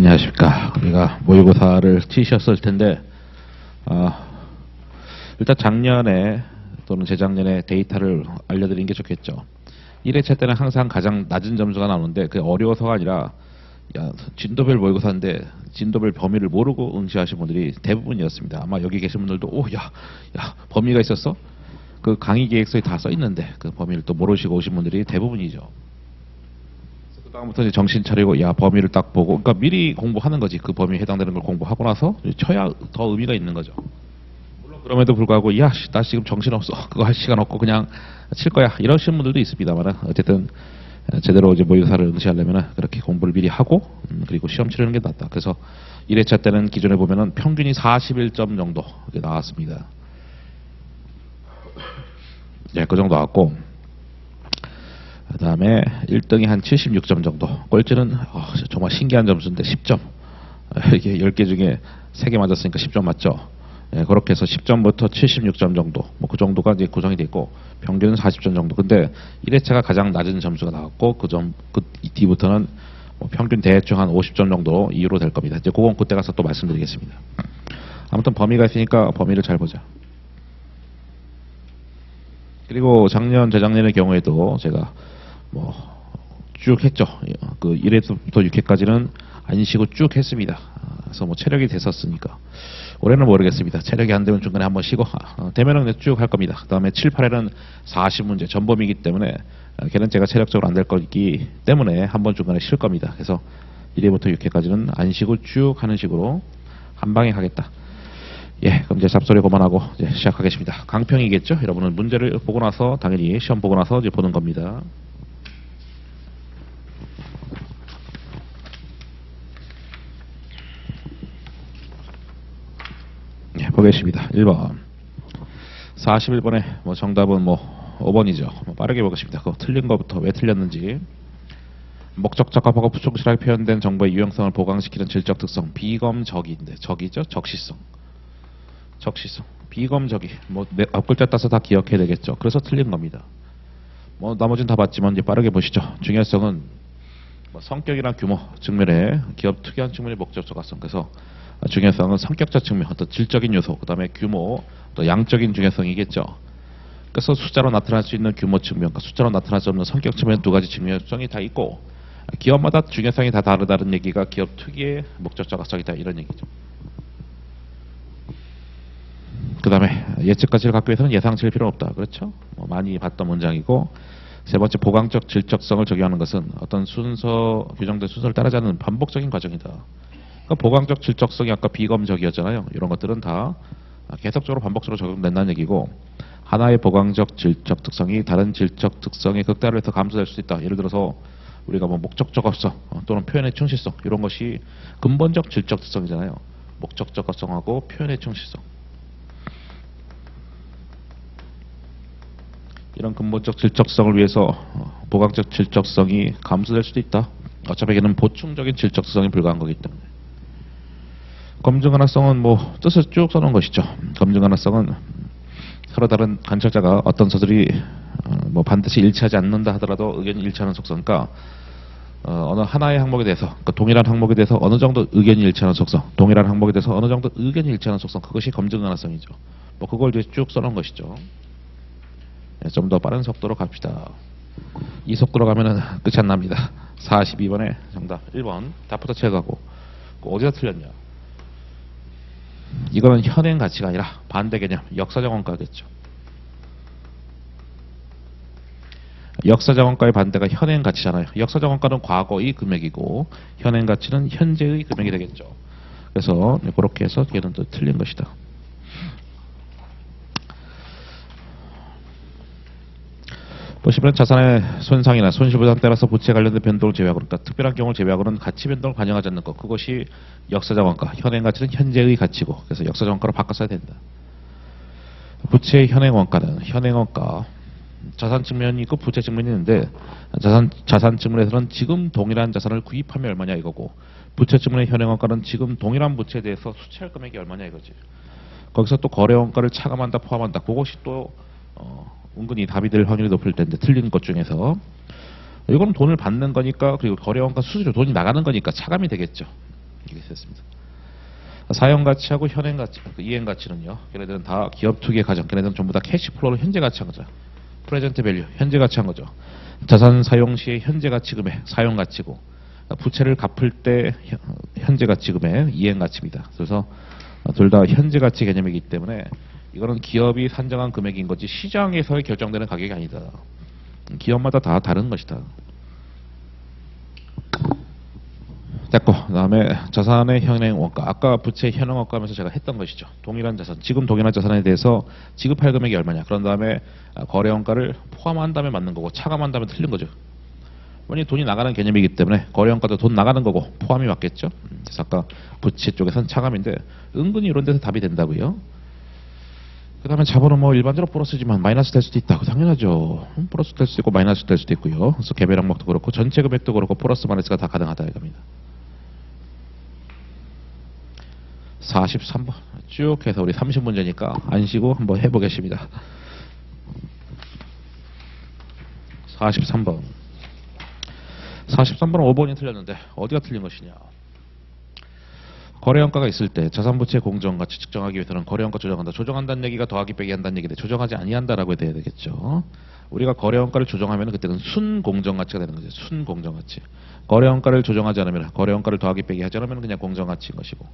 안녕하십니까. 우리가 모의고사를 치셨을 텐데, 아, 일단 작년에 또는 재작년에 데이터를 알려드리는 게 좋겠죠. 1회차 때는 항상 가장 낮은 점수가 나오는데 그게 어려워서가 아니라 야, 진도별 모의고사인데 진도별 범위를 모르고 응시하신 분들이 대부분이었습니다. 아마 여기 계신 분들도 오, 야, 야, 범위가 있었어? 그 강의 계획서에 다 써 있는데 그 범위를 또 모르시고 오신 분들이 대부분이죠. 그 다음부터 이제 정신 차리고 야 범위를 딱 보고 그러니까 미리 공부하는 거지 그 범위에 해당되는 걸 공부하고 나서 쳐야 더 의미가 있는 거죠. 물론 그럼에도 불구하고 야나 지금 정신 없어 그거 할 시간 없고 그냥 칠 거야 이러시는 분들도 있습니다만 어쨌든 제대로 이제 모의고사를 응시하려면 그렇게 공부를 미리 하고 음, 그리고 시험 치르는 게 낫다. 그래서 1회차 때는 기존에 보면은 평균이 41점 정도 나왔습니다. 네, 그 정도 나왔고 그 다음에 1등이 한 76점 정도. 꼴찌는 어, 정말 신기한 점수인데 10점. 이게 10개 중에 3개 맞았으니까 10점 맞죠. 예, 그렇게 해서 10점부터 76점 정도. 뭐 그 정도가 이제 구성이 돼 있고 평균은 40점 정도. 근데 1회차가 가장 낮은 점수가 나왔고 그 점, 그 뒤부터는 뭐 평균 대충 한 50점 정도 이후로 될 겁니다. 이제 그건 그때 가서 또 말씀드리겠습니다. 아무튼 범위가 있으니까 범위를 잘 보자. 그리고 작년, 재작년의 경우에도 제가 뭐 쭉 했죠. 그 1회부터 6회까지는 안 쉬고 쭉 했습니다. 아, 그래서 뭐 체력이 됐었으니까. 올해는 모르겠습니다. 체력이 안 되면 중간에 한번 쉬고 아, 되면은 쭉 할 겁니다. 그 다음에 7, 8회는 40문제 전범이기 때문에 아, 걔는 제가 체력적으로 안 될 거기 때문에 한번 중간에 쉴 겁니다. 그래서 1회부터 6회까지는 안 쉬고 쭉 하는 식으로 한 방에 하겠다. 예, 그럼 이제 잡소리 그만하고 이제 시작하겠습니다. 강평이겠죠? 여러분은 문제를 보고 나서 당연히 시험 보고 나서 이제 보는 겁니다. 예, 보겠습니다. 1번. 41번에 뭐 정답은 뭐 5번이죠. 뭐 빠르게 보겠습니다. 그거 틀린 거부터 왜 틀렸는지. 목적 적합하고 부충실하게 표현된 정보의 유용성을 보강시키는 질적 특성 비검적인데 적이죠? 적시성. 적시성. 비검적이. 뭐 내- 앞글자 따서 다 기억해야 되겠죠. 그래서 틀린 겁니다. 뭐 나머지는 다 봤지만 이제 빠르게 보시죠. 중요성은 뭐 성격이나 규모 측면에 기업 특이한 측면의 목적 적합성. 그래서 중요성은 성격적 측면, 어떤 질적인 요소, 그 다음에 규모, 또 양적인 중요성이겠죠. 그래서 숫자로 나타날 수 있는 규모 측면과 숫자로 나타날 수 없는 성격 측면 두 가지 중요성이 다 있고 기업마다 중요성이 다 다르다는 얘기가 기업 특유의 목적 적합성이다 이런 얘기죠. 그 다음에 예측 가치를 갖기 위해서는 예상치일 필요는 없다. 그렇죠? 뭐 많이 봤던 문장이고 세 번째 보강적 질적성을 적용하는 것은 어떤 순서 규정된 순서를 따르지 않는 반복적인 과정이다. 그러니까 보강적 질적성이 아까 비검적이었잖아요. 이런 것들은 다 계속적으로 반복적으로 적용된다는 얘기고 하나의 보강적 질적 특성이 다른 질적 특성의 극대화를 해서 감소될 수 있다. 예를 들어서 우리가 뭐 목적 적 합성 어, 또는 표현의 충실성 이런 것이 근본적 질적 특성이잖아요. 목적 적 합성하고 표현의 충실성. 이런 근본적 질적성을 위해서 어, 보강적 질적성이 감소될 수도 있다. 어차피 이는 보충적인 질적성이 불가한 거기 때문에. 검증 가능성은 뭐 뜻을 쭉 써놓은 것이죠. 검증 가능성은 서로 다른 관찰자가 어떤 서술이 어, 뭐 반드시 일치하지 않는다 하더라도 의견이 일치하는 속성과 어, 느 하나의 항목에 대해서 그러니까 동일한 항목에 대해서 어느 정도 의견이 일치하는 속성, 동일한 항목에 대해서 어느 정도 의견이 일치하는 속성 그것이 검증 가능성이죠. 뭐 그걸 이제 쭉 써놓은 것이죠. 네, 좀더 빠른 속도로 갑시다. 이 속도로 가면은 끝이 안 납니다. 42번에 정답 1번 답부터 그 어디가 틀렸냐? 이거는 현행 가치가 아니라 반대 개념 역사적 원가겠죠. 역사적 원가의 반대가 현행 가치잖아요. 역사적 원가는 과거의 금액이고 현행 가치는 현재의 금액이 되겠죠. 그래서 그렇게 해서 얘는 또 틀린 것이다. 보시면 자산의 손상이나 손실부담 따라서 부채 관련된 변동을 제외하고 그러니까 특별한 경우를 제외하고는 가치 변동을 반영하지 않는 것. 그것이 역사적 원가 현행 가치는 현재의 가치고 그래서 역사적 원가로 바꿔 써야 된다. 부채의 현행 원가는 현행 원가 자산 측면이 있고 부채 측면이 있는데 자산 자산 측면에서는 지금 동일한 자산을 구입하면 얼마냐 이거고 부채 측면의 현행 원가는 지금 동일한 부채에 대해서 수취할 금액이 얼마냐 이거지. 거기서 또 거래 원가를 차감한다 포함한다. 그것이 또 어, 은근히 답이 될 확률이 높을 텐데 틀린 것 중에서 이거는 돈을 받는 거니까 그리고 거래 원가 수수료 돈이 나가는 거니까 차감이 되겠죠. 이렇게 됐습니다. 사용 가치하고 현행 가치, 그 이행 가치는요. 걔네들은 다 기업 투기의 과정. 걔네들은 전부 다 캐시 플로우로 현재 가치한 거죠. 프레젠트 밸류, 현재 가치한 거죠. 자산 사용 시의 현재 가치 금액, 사용 가치고 부채를 갚을 때 현- 현재 가치 금액, 이행 가치입니다. 그래서 둘 다 현재 가치 개념이기 때문에 이거는 기업이 산정한 금액인 거지 시장에서 결정되는 가격이 아니다. 기업마다 다 다른 것이다. 됐고 그다음에 자산의 현행 원가. 아까 부채 현행 원가하면서 제가 했던 것이죠. 동일한 자산. 지금 동일한 자산에 대해서 지급할 금액이 얼마냐. 그런 다음에 아, 거래 원가를 포함한 다음에 맞는 거고 차감한 다음에 틀린 거죠. 왜냐 돈이 나가는 개념이기 때문에 거래 원가도 돈 나가는 거고 포함이 맞겠죠? 음, 그래서 아까 부채 쪽에서는 차감인데 은근히 이런 데서 답이 된다고요 그 다음에 자본은 뭐 일반적으로 플러스지만 마이너스 될 수도 있다고 당연하죠. 음, 플러스 될 수도 있고 마이너스 될 수도 있고요. 그래서 개별 항목도 그렇고 전체 금액도 그렇고 플러스 마이너스가 다 가능하다 이겁니다. 43번 쭉 해서 우리 30문제니까 안 쉬고 한번 해보겠습니다. 43번 43번은 5번이 틀렸는데 어디가 틀린 것이냐 거래원가가 있을 때 자산부채 공정가치 측정하기 위해서는 거래원가 조정한다. 조정한다는 얘기가 더하기 빼기 한다는 얘기인데 조정하지 아니한다라고 돼야 되겠죠. 우리가 거래원가를 조정하면 그때는 순공정가치가 되는 거죠. 순공정가치. 거래원가를 조정하지 않으면 거래원가를 더하기 빼기 하지 않으면 그냥 공정가치인 것이고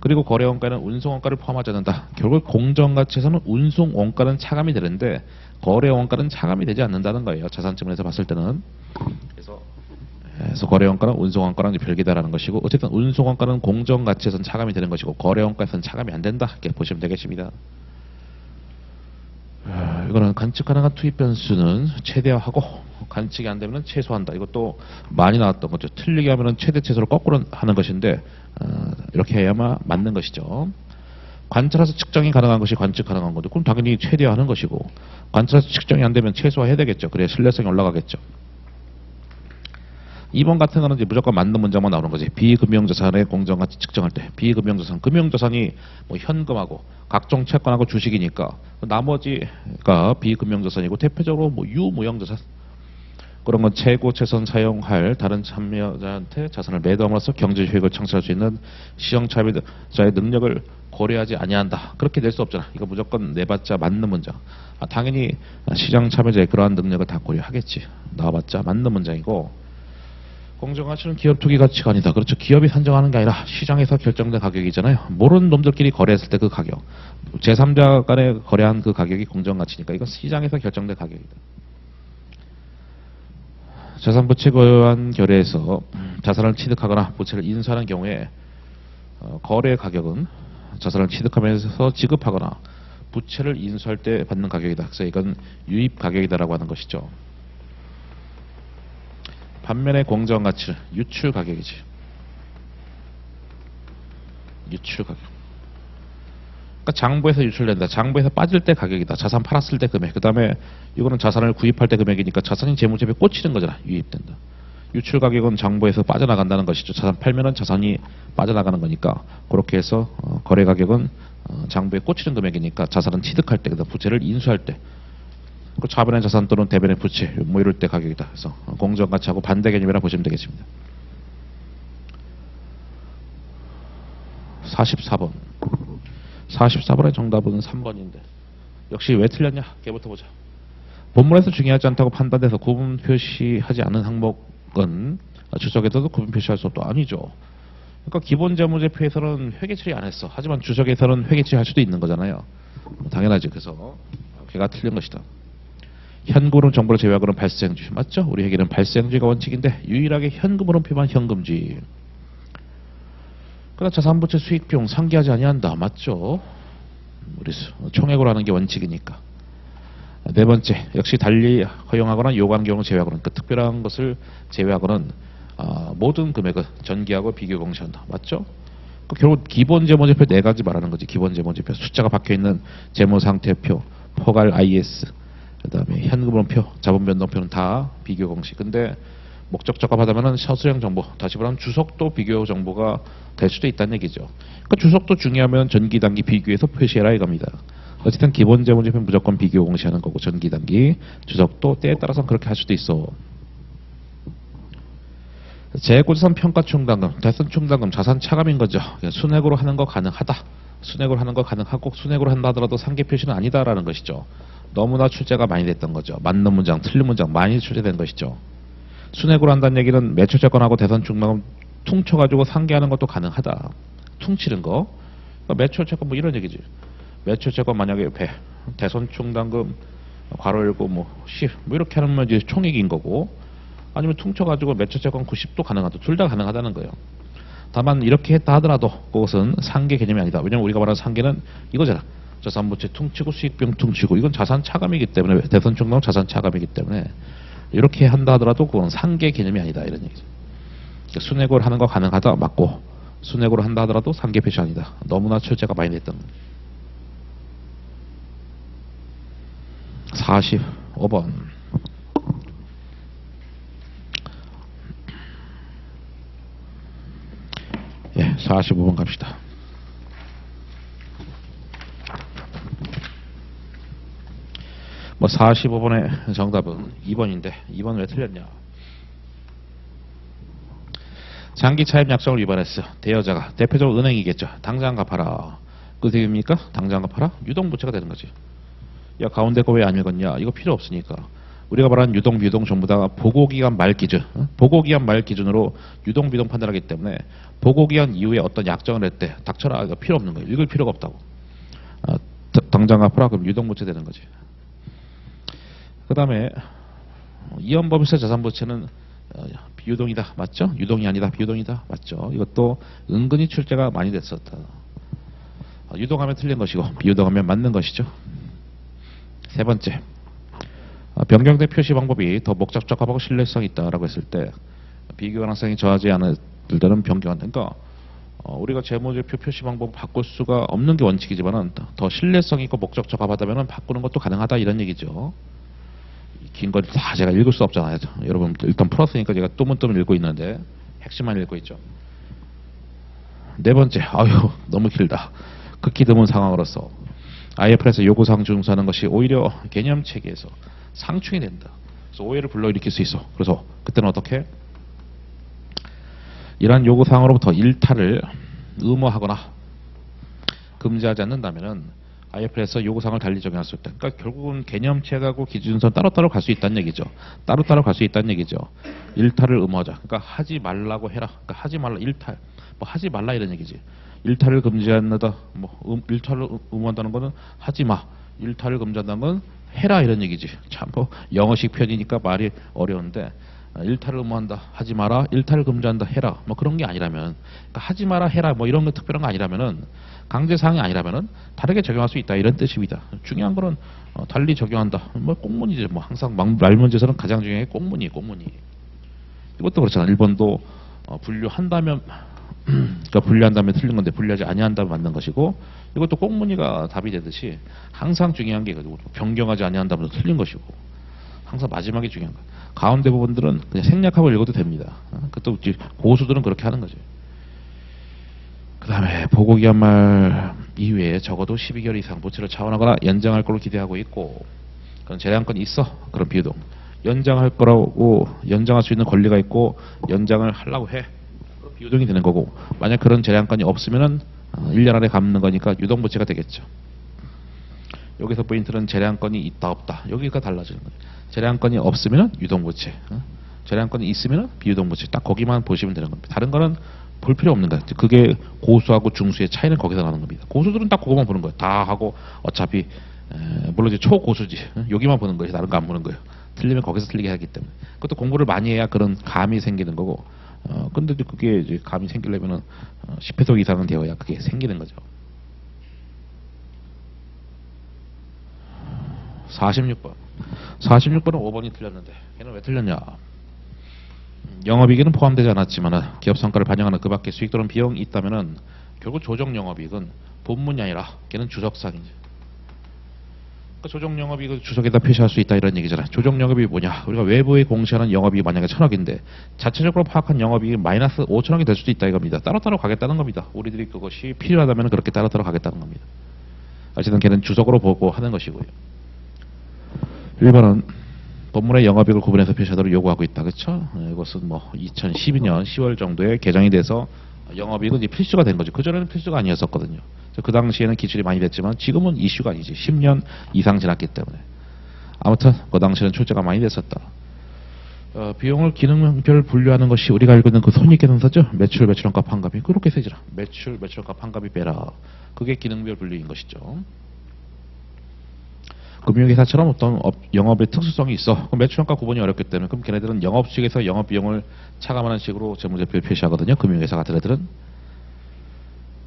그리고 거래원가는 운송원가를 포함하지 않는다. 결국 공정가치에서는 운송원가는 차감이 되는데 거래원가는 차감이 되지 않는다는 거예요. 자산증권에서 봤을 때는. 그래서 그래서 거래원가는 운송원가랑 별개다라는 것이고 어쨌든 운송원가는 공정가치에선 차감이 되는 것이고 거래원가에서는 차감이 안 된다 이렇게 보시면 되겠습니다. 아, 이거는 관측 가능한 투입 변수는 최대화하고 관측이 안 되면 최소한다. 이것도 많이 나왔던 거죠. 틀리게 하면 최대 최소를 거꾸로 하는 것인데 어, 이렇게 해야만 맞는 것이죠. 관찰해서 측정이 가능한 것이 관측 가능한 건데 그럼 당연히 최대화하는 것이고 관찰해서 측정이 안 되면 최소화해야 되겠죠. 그래야 신뢰성이 올라가겠죠. 2번 같은 거는 이제 무조건 맞는 문장만 나오는 거지. 비금융자산의 공정가치 측정할 때 비금융자산, 금융자산이 뭐 현금하고 각종 채권하고 주식이니까 나머지가 비금융자산이고 대표적으로 뭐 유무형자산 그런 건 최고 최선 사용할 다른 참여자한테 자산을 매도함으로써 경제 효익을 창출할 수 있는 시장 참여자의 능력을 고려하지 아니한다. 그렇게 낼수 없잖아. 이거 무조건 내봤자 맞는 문장. 아, 당연히 시장 참여자의 그러한 능력을 다 고려하겠지. 나와봤자 맞는 문장이고 공정 가치는 기업 투기 가치가 아니다. 그렇죠. 기업이 산정하는 게 아니라 시장에서 결정된 가격이잖아요. 모르는 놈들끼리 거래했을 때 그 가격. 제3자 간에 거래한 그 가격이 공정 가치니까 이건 시장에서 결정된 가격이다. 자산 부채 교환 결의에서 자산을 취득하거나 부채를 인수하는 경우에 어, 거래 가격은 자산을 취득하면서 지급하거나 부채를 인수할 때 받는 가격이다. 그래서 이건 유입 가격이다라고 하는 것이죠. 반면에 공정 가치는 유출 가격이지. 유출 가격. 그러니까 장부에서 유출된다. 장부에서 빠질 때 가격이다. 자산 팔았을 때 금액. 그 다음에 이거는 자산을 구입할 때 금액이니까 자산이 재무제표에 꽂히는 거잖아. 유입된다. 유출 가격은 장부에서 빠져나간다는 것이죠. 자산 팔면은 자산이 빠져나가는 거니까 그렇게 해서 어, 거래 가격은 어, 장부에 꽂히는 금액이니까 자산은 취득할 때, 그다음 부채를 인수할 때 그 자본의 자산 또는 대변의 부채 뭐 이럴 때 가격이다. 그래서 공정 가치하고 반대 개념이라 보시면 되겠습니다. 44번. 44번의 정답은 3번인데 역시 왜 틀렸냐? 걔부터 보자. 본문에서 중요하지 않다고 판단돼서 구분 표시하지 않은 항목은 주석에서도 구분 표시할 수 없다. 아니죠. 그러니까 기본 재무제표에서는 회계 처리 안 했어. 하지만 주석에서는 회계 처리할 수도 있는 거잖아요. 당연하지. 그래서 걔가 틀린 것이다. 현금으로 정보를 제외하고는 발생주의 맞죠? 우리 회계는 발생주의가 원칙인데 유일하게 현금으로 표만 현금주의. 그러나 자산부채 수익 비용 상기하지 아니한다 맞죠? 우리 수- 총액으로 하는 게 원칙이니까. 네 번째 역시 달리 허용하거나 요구하는 경우 제외하고는 그 특별한 것을 제외하고는 아, 모든 금액은 전기하고 비교 공시한다 맞죠? 그 결국 기본 재무제표 네 가지 말하는 거지 기본 재무제표 숫자가 박혀 있는 재무상태표, 포괄 IS, 그 다음에 현금으로표, 자본변동표는 다 비교 공식. 근데 목적 적합하다면은 서술형 정보, 다시 말하면 주석도 비교 정보가 될 수도 있다는 얘기죠. 그러니까 주석도 중요하면 전기 단기 비교해서 표시해라 이겁니다. 어쨌든 기본 재무제표 무조건 비교 공시하는 거고 전기 단기 주석도 때에 따라서 그렇게 할 수도 있어. 재고자산 평가 충당금, 대선 충당금, 자산 차감인 거죠. 순액으로 하는 거 가능하다. 순액으로 하는 거 가능하고 순액으로 한다 하더라도 상계 표시는 아니다라는 것이죠. 너무나 출제가 많이 됐던 거죠. 맞는 문장, 틀린 문장 많이 출제된 것이죠. 순액으로 한다는 얘기는 매출 채권하고 대선 충당금 퉁쳐가지고 상계하는 것도 가능하다. 퉁치는 거. 그러니까 매출 채권 뭐 이런 얘기지. 매출 채권 만약에 배, 대선 충당금 괄호 열고 뭐 10, 뭐 이렇게 하면 이제 총액인 거고 아니면 퉁쳐가지고 매출 채권 90도 가능하다. 둘 다 가능하다는 거예요. 다만 이렇게 했다 하더라도 그것은 상계 개념이 아니다. 왜냐면 우리가 말하는 상계는 이거잖아. 자산부채 퉁치고 수익병 퉁치고 이건 자산 차감이기 때문에 대선 충당 자산 차감이기 때문에 이렇게 한다 하더라도 그건 상계 개념이 아니다 이런 얘기죠. 그러니까 순액으로 하는 거 가능하다 맞고 순액으로 한다 하더라도 상계 표시 아니다. 너무나 출제가 많이 됐던 거예요. 45번 예, 45번 갑시다. 뭐 45번의 정답은 2번인데 2번 왜 틀렸냐? 장기 차입 약속을 위반했어. 대여자가 대표적으로 은행이겠죠. 당장 갚아라. 그 되입니까? 당장 갚아라. 유동부채가 되는 거지. 야 가운데 거 왜 안 읽었냐? 이거 필요 없으니까. 우리가 말하는 유동, 비동 전부 다 보고기간 말 기준, 어? 보고기간 말 기준으로 유동, 비동 판단하기 때문에 보고기간 이후에 어떤 약정을 했대. 닥쳐라. 필요 없는 거예요. 읽을 필요가 없다고. 아, 다- 당장 갚아라. 그럼 유동부채 되는 거지. 그 다음에 이연법에서 자산부채는 어, 비유동이다. 맞죠? 유동이 아니다. 비유동이다. 맞죠? 이것도 은근히 출제가 많이 됐었다. 어, 유동하면 틀린 것이고 비유동하면 맞는 것이죠. 세 번째, 어, 변경된 표시 방법이 더 목적적하고 신뢰성이 있다라고 했을 때 비교 가능성이 저하지 않을 때는 변경한다. 그러니까 어, 우리가 재무제표 표시 방법 바꿀 수가 없는 게 원칙이지만은 더 신뢰성 있고 목적적하다면은 바꾸는 것도 가능하다 이런 얘기죠. 긴 걸 다 제가 읽을 수 없잖아요. 여러분 일단 풀었으니까 제가 또문또문 읽고 있는데 핵심만 읽고 있죠. 네 번째, 아유 너무 길다. 극히 드문 상황으로서 IFRS 요구사항 준수하는 것이 오히려 개념 체계에서 상충이 된다. 그래서 오해를 불러일으킬 수 있어. 그래서 그때는 어떻게? 이러한 요구사항으로부터 일탈을 의무하거나 금지하지 않는다면은 IFRS 요구사항을 달리 적용할 수 있다. 그러니까 결국은 개념체하고 기준선 따로따로 갈 수 있다는 얘기죠. 따로따로 갈 수 있다는 얘기죠. 일탈을 의무하자. 그러니까 하지 말라고 해라. 그러니까 하지 말라 일탈. 뭐 하지 말라 이런 얘기지. 일탈을 금지한다. 뭐 음, 일탈을 의무한다는 거는 하지 마. 일탈을 금지한다는 건 해라 이런 얘기지. 참 뭐 영어식 표현이니까 말이 어려운데 아, 일탈을 의무한다. 하지 마라. 일탈을 금지한다. 해라. 뭐 그런 게 아니라면 그러니까 하지 마라 해라. 뭐 이런 거 특별한 거 아니라면은 강제 사항이 아니라면은 다르게 적용할 수 있다 이런 뜻입니다. 중요한 거는 어, 달리 적용한다. 뭐 꼭문이지. 뭐 항상 막- 말 문제에서는 가장 중요한 게 꼭문이 꼭문이. 이것도 그렇잖아. 일본도 어, 분류한다면 그러니까 분류한다면 틀린 건데 분류하지 아니한다면 맞는 것이고 이것도 꼭무늬가 답이 되듯이 항상 중요한 게 이거죠. 변경하지 아니한다면 틀린 것이고 항상 마지막이 중요한 거. 가운데 부분들은 그냥 생략하고 읽어도 됩니다. 어, 그것도 고수들은 그렇게 하는 거죠. 그 다음에 보고기한 말 이후에 적어도 12개월 이상 보채를 차원하거나 연장할 걸로 기대하고 있고 그런 재량권이 있어 그런 비유동 연장할 거라고 연장할 수 있는 권리가 있고 연장을 하려고 해 비유동이 되는 거고 만약 그런 재량권이 없으면은 어, 1년 안에 갚는 거니까 유동부채가 되겠죠. 여기서 포인트는 재량권이 있다 없다. 여기가 달라지는 거예요. 재량권이 없으면은 유동부채 어? 재량권이 있으면은 비유동부채. 딱 거기만 보시면 되는 겁니다. 다른 거는 볼 필요 없는 거예요. 그게 고수하고 중수의 차이는 거기서 나는 겁니다. 고수들은 딱 그거만 보는 거예요. 다 하고 어차피 에, 물론 이제 초고수지. 어? 여기만 보는 거예요. 다른 거 안 보는 거예요. 틀리면 거기서 틀리게 하기 때문에. 그것도 공부를 많이 해야 그런 감이 생기는 거고 어 근데 그게 이제 감이 생기려면은 어, 10회속 이상은 되어야 그게 생기는 거죠. 46번. 46번은 5번이 틀렸는데 걔는 왜 틀렸냐? 음, 영업이익은 포함되지 않았지만 기업 성과를 반영하는 그 밖에 수익 또는 비용이 있다면은 결국 조정 영업이익은 본문이 아니라 걔는 주석상이죠. 그러니까 조정 영업이익을 주석에다 표시할 수 있다 이런 얘기잖아요. 조정 영업이익이 뭐냐? 우리가 외부에 공시하는 영업이익이 만약에 천억인데 자체적으로 파악한 영업이익이 마이너스 5천억이 될 수도 있다 이겁니다. 따로따로 가겠다는 겁니다. 우리들이 그것이 필요하다면 그렇게 따로따로 가겠다는 겁니다. 어쨌든 걔는 주석으로 보고 하는 것이고요. 1번은 본문의 영업이익을 구분해서 표시하도록 요구하고 있다. 그렇죠? 이것은 뭐 2012년 10월 정도에 개정이 돼서 영업이익은 이제 필수가 된 거죠. 그전에는 필수가 아니었었거든요. 그 당시에는 기출이 많이 됐지만 지금은 이슈가 아니지. 10년 이상 지났기 때문에. 아무튼 그 당시에는 출제가 많이 됐었다. 어, 비용을 기능별 분류하는 것이 우리가 알고 있는 그 손익계산서죠. 매출, 매출원가, 판가비 그렇게 쓰지라. 매출, 매출원가, 판가비 빼라. 그게 기능별 분류인 것이죠. 금융회사처럼 어떤 업- 영업의 특수성이 있어. 매출원가 구분이 어렵기 때문에 그럼 걔네들은 영업 비용을 차감하는 식으로 재무제표를 표시하거든요. 금융회사 같은 애들은.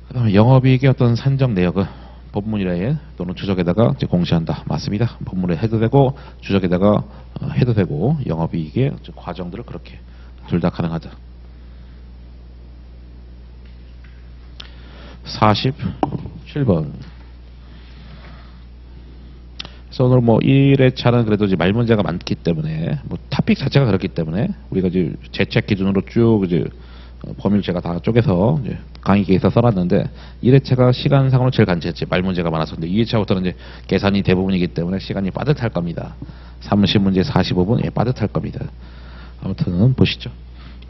그다음에 영업이익의 어떤 산정 내역은 법문이라에 또는 주적에다가 공시한다. 맞습니다. 법문에 해도 되고 주적에다가 어, 해도 되고 영업이익의 저 과정들을 그렇게 둘 다 가능하다. 47번. 오늘 뭐 1회차는 그래도 이제 말 문제가 많기 때문에 뭐 타픽 자체가 그렇기 때문에 우리가 이제 재책 기준으로 쭉 이제 어, 범위를 제가 다 쪼개서 강의 계획서 써놨는데 1회차가 시간상으로 제일 간체했지 말 문제가 많아서 근데 2회차부터는 이제 계산이 대부분이기 때문에 시간이 빠듯할 겁니다. 30문제 45분 예, 빠듯할 겁니다. 아무튼 보시죠.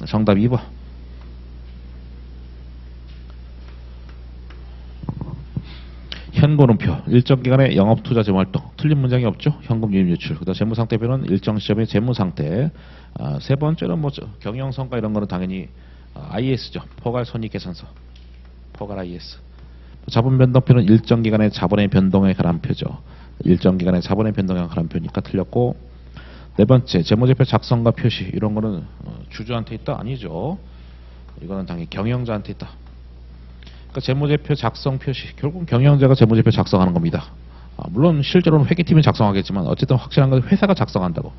정답 2번. 현금흐름표 일정 기간의 영업 투자 재무 활동. 틀린 문장이 없죠? 현금 유입 유출. 그다음 재무 상태표는 일정 시점의 재무 상태. 아, 세 번째는 뭐 저, 경영 성과 이런 거는 당연히 아, IS죠. 포괄 손익 계산서. 포괄 IS 자본 변동표는 일정 기간의 자본의 변동에 관한 표죠. 일정 기간의 자본의 변동에 관한 표니까 틀렸고. 네 번째 재무제표 작성과 표시. 이런 거는 어, 주주한테 있다? 아니죠. 이거는 당연히 경영자한테 있다 그러니까 재무제표 작성 표시 결국 경영자가 재무제표 작성하는 겁니다. 아, 물론 실제로는 회계팀이 작성하겠지만 어쨌든 확실한 건 회사가 작성한다고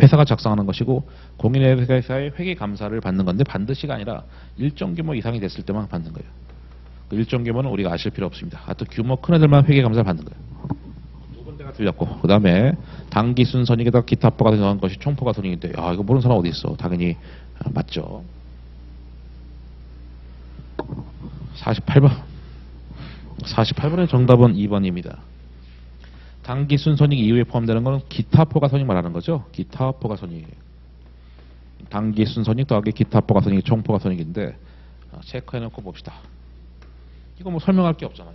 회사가 작성하는 것이고 공인회계사의 회계 감사를 받는 건데 반드시가 아니라 일정 규모 이상이 됐을 때만 받는 거예요. 그 일정 규모는 우리가 아실 필요 없습니다. 하여튼 규모 큰 애들만 회계 감사를 받는 거예요. 두 군데가 틀렸고 그 다음에 단기 순선익에다 기타 합보가 들어간 것이 총포가 손익인데 야 이거 모르는 사람 어디 있어? 당연히 아, 맞죠. 48번. 48번의 정답은 2번입니다. 단기 순손익 이후에 포함되는 것은 기타 포가손익 말하는 거죠. 기타 포가손익. 단기 순손익 더하기 기타 포가손익 총 포가손익인데 아, 체크해놓고 봅시다. 이거 뭐 설명할 게 없잖아요.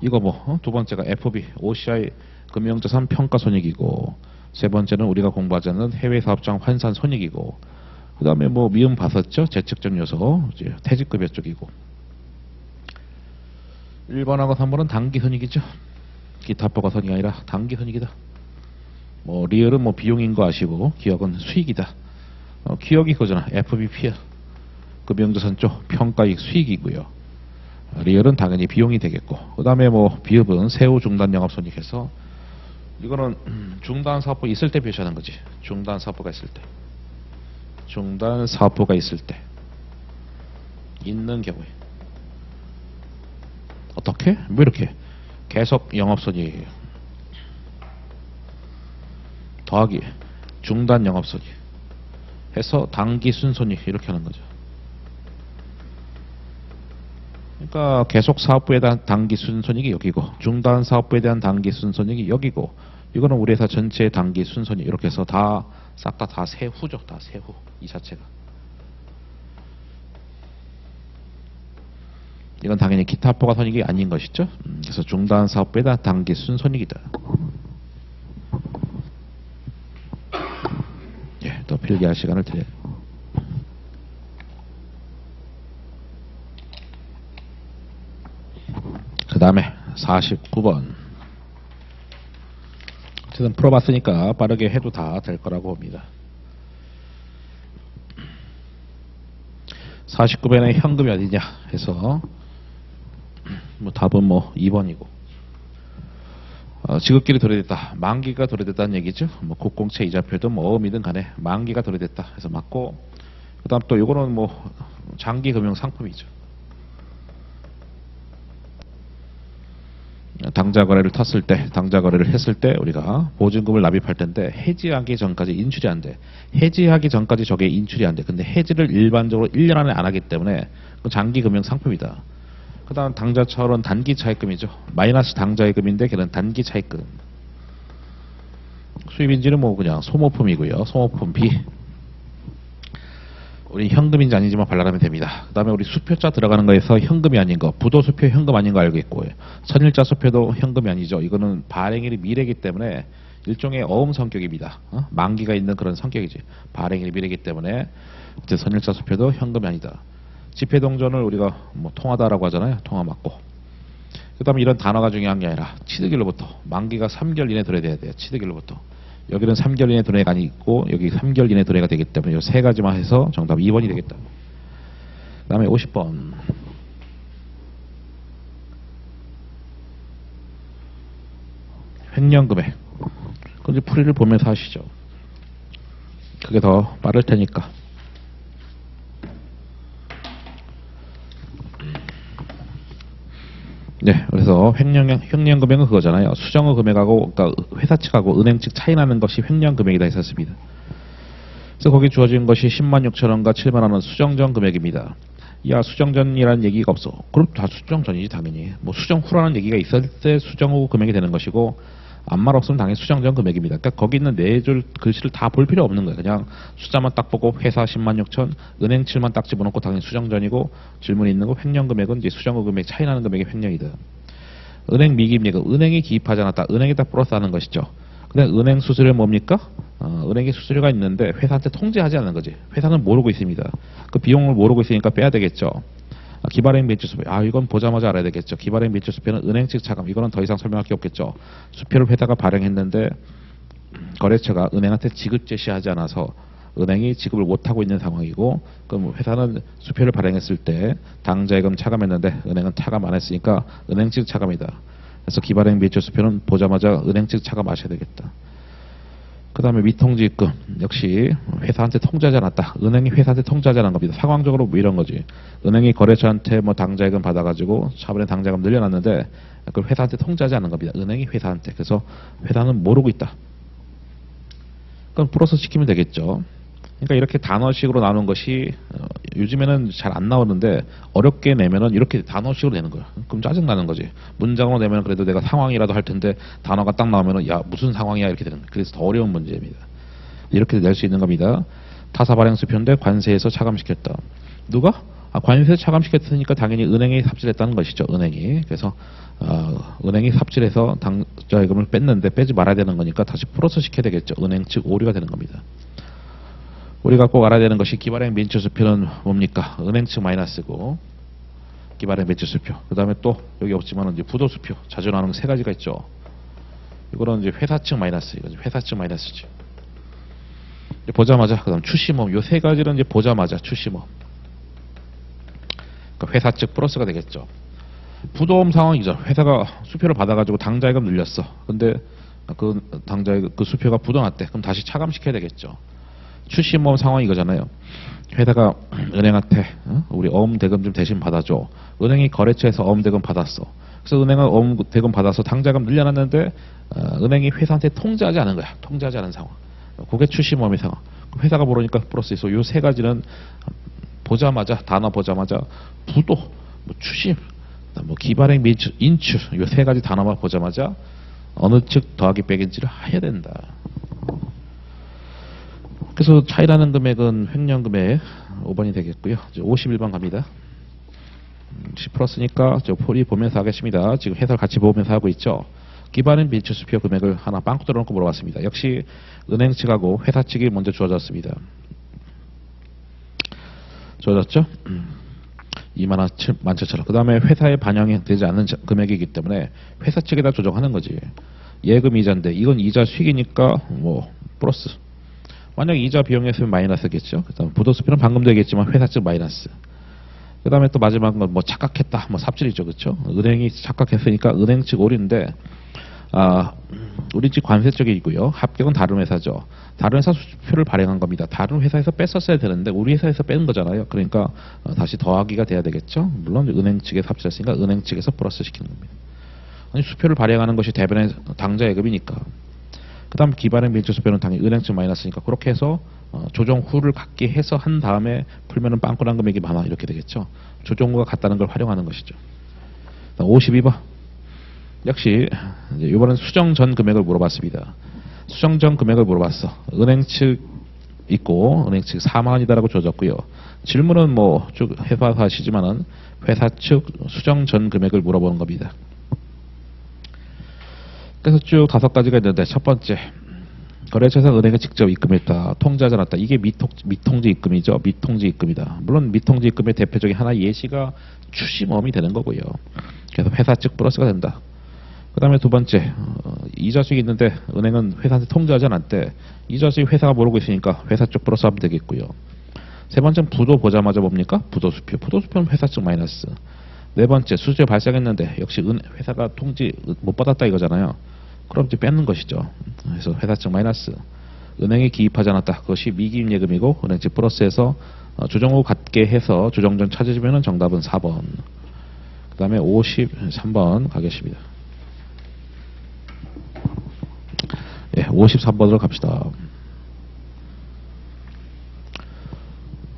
이거 뭐두 번째가 FB, OCI 금융자산 평가 손익이고 세 번째는 우리가 공부하지 않는 해외 사업장 환산 손익이고 그 다음에 뭐 미음 봤었죠? 재측정 요소 퇴직급여 쪽이고 1번하고 3번은 단기 손익이죠. 기타 포가 손익이 아니라 단기 손익이다. 뭐 리얼은 뭐 비용인 거 아시고 기억은 수익이다. 어, 기억이 그거잖아. FBP야. 금융자산 쪽 평가익 수익이고요. 리얼은 당연히 비용이 되겠고 그 다음에 뭐 비읍은 세후 중단 영업손익해서 이거는 음, 중단 사업부 있을 때 표시하는 거지. 중단 사업부가 있을 때. 중단 사업부가 있을 때. 있는 경우에. 어떻게? 왜 이렇게? 계속 영업손익 더하기 중단 영업손익 해서 단기 순손익 이렇게 하는 거죠. 그러니까 계속 사업부에 대한 단기 순손익이 여기고 중단 사업부에 대한 단기 순손익이 여기고 이거는 우리 회사 전체의 단기 순손익 이렇게 해서 다 싹 다 다 세후죠. 다 세후 이 자체가. 이건 당연히 기타 합보가 손익이 아닌 것이죠. 음, 그래서 중단 사업부에 대한 단기 순 손익이다. 예, 또 필기할 시간을 드려요. 그 다음에 49번. 어쨌든 풀어봤으니까 빠르게 해도 다 될 거라고 봅니다. 49번의 현금이 어디냐 해서 뭐 답은 뭐 2번이고 어, 지급길이 도래됐다. 만기가 도래됐다는 얘기죠. 뭐 국공채 이자표도 뭐 어음이든 간에 만기가 도래됐다. 해서 맞고 그다음 또 요거는 뭐 장기 금융 상품이죠. 당좌 거래를 탔을 때, 당좌 거래를 했을 때 우리가 보증금을 납입할 텐데 해지하기 전까지 인출이 안 돼. 해지하기 전까지 저게 인출이 안 돼. 근데 해지를 일반적으로 1년 안에 안 하기 때문에 그 장기 금융 상품이다. 그 다음 당좌철은 단기 차입금이죠. 마이너스 당좌예금인데 걔는 단기 차입금. 수입인지는 뭐 그냥 소모품이고요. 소모품 B. 우리 현금인지 아닌지만 발랄하면 됩니다. 그 다음에 우리 수표자 들어가는 거에서 현금이 아닌 거, 부도수표 현금 아닌 거 알고 있고, 선일자 수표도 현금이 아니죠. 이거는 발행일이 미래이기 때문에 일종의 어음 성격입니다. 어? 만기가 있는 그런 성격이지. 발행일이 미래이기 때문에 이제 선일자 수표도 현금이 아니다. 지폐동전을 우리가 뭐 통하다라고 하잖아요. 통화 맞고. 그 다음에 이런 단어가 중요한 게 아니라 치드길로부터 만기가 3개월 이내 들어야 돼요. 치드길로부터. 여기는 3개월 이내 도래가 있고 여기 3개월 이내 도래가 되기 때문에 이 세 가지만 해서 정답 2번이 되겠다. 그 다음에 50번. 횡령금액. 이제 풀이를 보면서 하시죠. 그게 더 빠를 테니까. 네, 그래서 횡령 횡령 금액은 그거잖아요. 수정의 금액하고 그러니까 회사 측하고 은행 측 차이 나는 것이 횡령 금액이다 했었습니다. 그래서 거기 주어진 것이 10만 6천 원과 7만 원은 수정 전 금액입니다. 야 수정 전이라는 얘기가 없어. 그럼 다 수정 전이지 당연히. 뭐 수정 후라는 얘기가 있을 때 수정 후 금액이 되는 것이고 아무 말 없으면 당연히 수정 전 금액입니다. 그러니까 거기 있는 네 줄 글씨를 다 볼 필요 없는 거예요. 그냥 숫자만 딱 보고 회사 10만 6천, 은행 7만 딱 집어넣고 당연히 수정 전이고 질문이 있는 거 횡령 금액은 이제 수정 후 금액 차이 나는 금액이 횡령이다. 은행 미기입니까? 은행이 기입하지 않았다. 은행에다 플러스 하는 것이죠. 근데 은행 수수료 뭡니까? 어, 은행에 수수료가 있는데 회사한테 통지하지 않는 거지. 회사는 모르고 있습니다. 그 비용을 모르고 있으니까 빼야 되겠죠. 아, 기발행 매출 수표. 아 이건 보자마자 알아야 되겠죠. 기발행 매출 수표는 은행 측 차감. 이거는 더 이상 설명할 게 없겠죠. 수표를 회사가 발행했는데 거래처가 은행한테 지급 제시하지 않아서 은행이 지급을 못하고 있는 상황이고 그럼 회사는 수표를 발행했을 때 당자예금 차감했는데 은행은 차감 안 했으니까 은행 측 차감이다. 그래서 기발행 매출 수표는 보자마자 은행 측 차감 하셔야 되겠다. 그 다음에 미통지입금 역시 회사한테 통지하지 않았다. 은행이 회사한테 통지하지 않은 겁니다. 상황적으로 뭐 이런 거지. 은행이 거래처한테 뭐 당자예금 받아가지고 차번에 당자금 늘려놨는데 그걸 회사한테 통지하지 않은 겁니다. 은행이 회사한테. 그래서 회사는 모르고 있다. 그럼 플러스 시키면 되겠죠. 그러니까 이렇게 단어식으로 나오는 것이 어, 요즘에는 잘 안 나오는데 어렵게 내면은 이렇게 단어식으로 되는 거야. 그럼 짜증 나는 거지. 문장으로 내면 그래도 내가 상황이라도 할 텐데 단어가 딱 나오면은 야 무슨 상황이야 이렇게 되는 거야. 그래서 더 어려운 문제입니다. 이렇게 낼 수 있는 겁니다. 타사 발행 수표인데 관세에서 차감시켰다. 누가? 아, 관세에서 차감시켰으니까 당연히 은행이 삽질했다는 것이죠. 은행이. 그래서 어, 은행이 삽질해서 당자예금을 뺐는데 빼지 말아야 되는 거니까 다시 플러스 시켜야 되겠죠. 은행 측 오류가 되는 겁니다. 우리가 꼭 알아야 되는 것이 기발행 민주수표는 뭡니까? 은행 측 마이너스고 기발행 매출수표. 그 다음에 또 여기 없지만 이제 부도수표. 자주 나오는 세 가지가 있죠. 이거는 이제 회사 측 마이너스. 이거 회사 측 마이너스지. 보자마자 그다음 출시모음. 요세 가지는 이제 보자마자 출시모음. 그러니까 회사 측 플러스가 되겠죠. 부도음 상황이죠. 회사가 수표를 받아가지고 당자예금 늘렸어. 근데 그 당자예금 그 수표가 부도났대. 그럼 다시 차감시켜야 되겠죠. 출시모험 상황이 이거잖아요. 회사가 은행한테 어? 우리 어음 대금 좀 대신 받아줘. 은행이 거래처에서 어음 대금 받았어. 그래서 은행은 어음 대금 받아서 당자금 늘려놨는데 어, 은행이 회사한테 통지하지 않은 거야. 통지하지 않은 상황. 그게 출시모험의 상황. 회사가 모르니까 플러스 있어. 요 세 가지는 보자마자 단어 보자마자 부도, 뭐 추심, 뭐 민출, 인출 요 세 가지 단어만 보자마자 어느 측 더하기 빼기인지를 해야 된다. 그래서 차이나는 금액은 횡령 금액 5번이 되겠고요. 이제 51번 갑니다. 10 플러스니까 저 폴이 보면서 하겠습니다. 지금 해설 같이 보면서 하고 있죠. 기반인 비추 수표 금액을 하나 빵꾸 뚫어놓고 물어봤습니다. 역시 은행 측하고 회사 측이 먼저 주어졌습니다. 주어졌죠? 2만 원, 7만 7천 원. 그 다음에 회사에 반영이 되지 않는 자- 금액이기 때문에 회사 측에다 조정하는 거지. 예금 이자인데 이건 이자 수익이니까 뭐 플러스. 만약 이자 비용이었으면 마이너스겠죠. 그다음 부도수표는 방금도 얘기했지만 회사 측 마이너스. 그다음에 또 마지막 건 뭐 착각했다, 뭐 삽질이죠, 그렇죠? 은행이 착각했으니까 은행 측 오류인데 아 우리 집 관세 쪽이고요. 합격은 다른 회사죠. 다른 회사 수표를 발행한 겁니다. 다른 회사에서 뺐었어야 되는데 우리 회사에서 뺀 거잖아요. 그러니까 어, 다시 더하기가 돼야 되겠죠. 물론 은행 측에 삽질했으니까 은행 측에서 플러스 시키는 겁니다. 아니 수표를 발행하는 것이 대변의 당자 예금이니까. 그 다음 기반행 밀주 수표는 당연히 은행 측 마이너스니까 그렇게 해서 어, 조정 후를 갖게 해서 한 다음에 풀면은 빵꾸난 금액이 많아 이렇게 되겠죠. 조정 후가 같다는 걸 활용하는 것이죠. 52번 역시 이제 이번엔 수정 전 금액을 물어봤습니다. 수정 전 금액을 물어봤어. 은행 측 있고 은행 측 4만 원이다라고 줘졌고요. 질문은 뭐 쭉 해봐서 하시지만은 회사 측 수정 전 금액을 물어보는 겁니다. 그래서 쭉 다섯 가지가 있는데 첫 번째 거래처에서 은행에 직접 입금했다. 통지하지 않았다. 이게 미통, 미통지 입금이죠. 미통지 입금이다. 물론 미통지 입금의 대표적인 하나 예시가 추심험이 되는 거고요. 그래서 회사 측 플러스가 된다. 그 다음에 두 번째 어, 이자식이 있는데 은행은 회사한테 통지하지 않았대. 이자식 회사가 모르고 있으니까 회사 쪽 플러스 하면 되겠고요. 세 번째는 부도 보자마자 뭡니까? 부도 수표. 부도 수표는 회사 측 마이너스. 네 번째 수수료 발생했는데 역시 은, 회사가 통지 못 받았다 이거잖아요. 그럼 이제 뺏는 것이죠. 그래서 회사 측 마이너스. 은행에 기입하지 않았다. 그것이 미기입 예금이고 은행 측 플러스해서 어, 조정 후 갖게 해서 조정 전 찾으시면 정답은 4번. 그 다음에 53번 가겠습니다. 예, 53번으로 갑시다.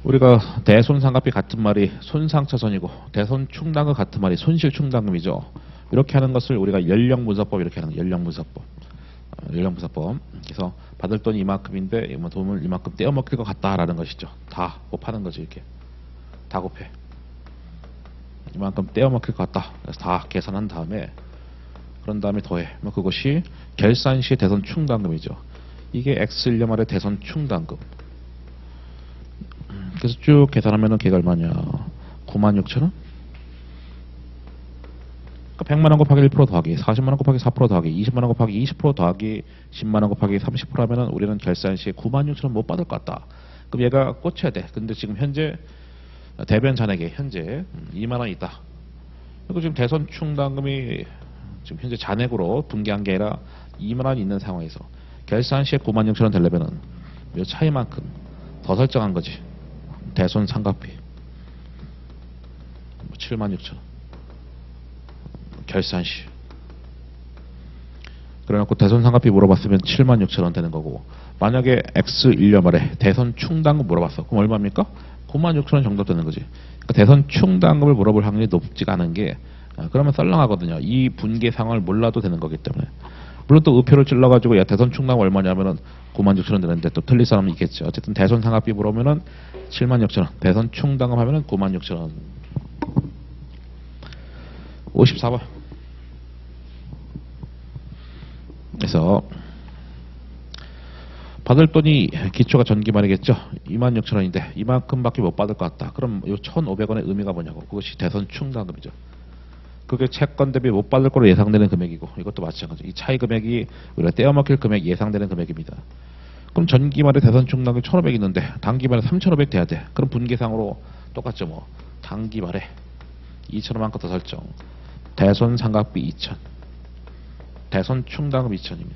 우리가 대손상갑비 같은 말이 손상차선이고 대손충당금 같은 말이 손실충당금이죠. 이렇게 하는 것을 우리가 연령분석법 이렇게 하는 거예요. 연령분석법. 어. 그래서 받을 돈이 이만큼인데 뭐 돈을 이만큼 떼어먹힐 것 같다라는 것이죠. 다 곱하는 거지 이렇게. 다 곱해. 이만큼 떼어먹힐 것 같다. 그래서 다 계산한 다음에 그런 다음에 더해. 뭐 그것이 결산 시 대손 충당금이죠. 이게 X 1년 말의 대손 충당금. 음, 그래서 쭉 계산하면은 걔가 얼마냐? 9만 6천 원? 그러니까 100만 원 곱하기 1% 더하기 40만 원 곱하기 4% 더하기 20만 원 곱하기 20% 더하기 10만 원 곱하기 30% 하면은 우리는 결산 시에 9만 6천 원 못 받을 것 같다. 그럼 얘가 꽂혀야 돼. 근데 지금 현재 대변 잔액에 현재 2만 원이 있다. 그리고 지금 대선 충당금이 지금 현재 잔액으로 분기한 게 아니라 2만 원이 있는 상황에서 결산 시에 9만 6천 원 되려면은 요 차이만큼 더 설정한 거지. 대손 상각비 7만 6천 원. 결산 시. 그래놓고 대손 상각비 물어봤으면 7만 6천 원 되는 거고 만약에 X 1년 말에 대선 충당금 물어봤어. 그럼 얼마입니까? 9만 6천 원 정도 되는 거지. 그러니까 대선 충당금을 물어볼 확률이 높지가 않은 게 아, 그러면 썰렁하거든요. 이 분계 상황을 몰라도 되는 거기 때문에. 물론 또 의표를 찔러가지고 야 대선 충당 얼마냐면은 9만 6천 원 되는데 또 틀릴 사람은 있겠죠. 어쨌든 대선 상각비 물어보면은 7만 6천 원, 대선 충당금 하면은 9만 6천 원. 54번. 그래서 받을 돈이 기초가 전기만 이겠죠. 2만 6천 원인데 이만큼밖에 못 받을 것 같다. 그럼 이 1,500원의 의미가 뭐냐고. 그것이 대선 충당금이죠. 그게 채권 대비 못 받을 거로 예상되는 금액이고 이것도 마찬가지. 이 차이 금액이 우리가 떼어먹힐 금액이 예상되는 금액입니다. 그럼 전기말에 대선 충당금이 1,500 있는데 단기말에 3,500 돼야 돼. 그럼 분기상으로 똑같죠 뭐. 단기말에 2,000원만큼 더 설정. 대손 상각비 2,000. 대손 충당금 2,000입니다.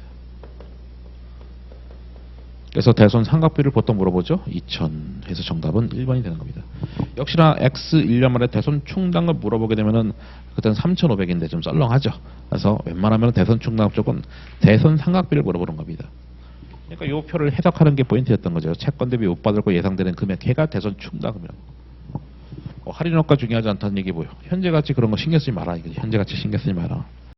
그래서 대손 상각비를 보통 물어보죠. 2,000 해서 정답은 1번이 되는 겁니다. 역시나 X 1년 만에 대손 충당금 물어보게 되면은 그때는 3,500인데 좀 썰렁하죠. 그래서 웬만하면 대손 충당금 쪽은 대손 상각비를 물어보는 겁니다. 그러니까 이 표를 해석하는 게 포인트였던 거죠. 채권 대비 못 받을 거 예상되는 금액 해가 대손 충당금이라고. 뭐 할인효과 중요하지 않다는 얘기 보여. 현재 가치 그런 거 신경 쓰지 마라. 현재 가치 신경 쓰지 마라.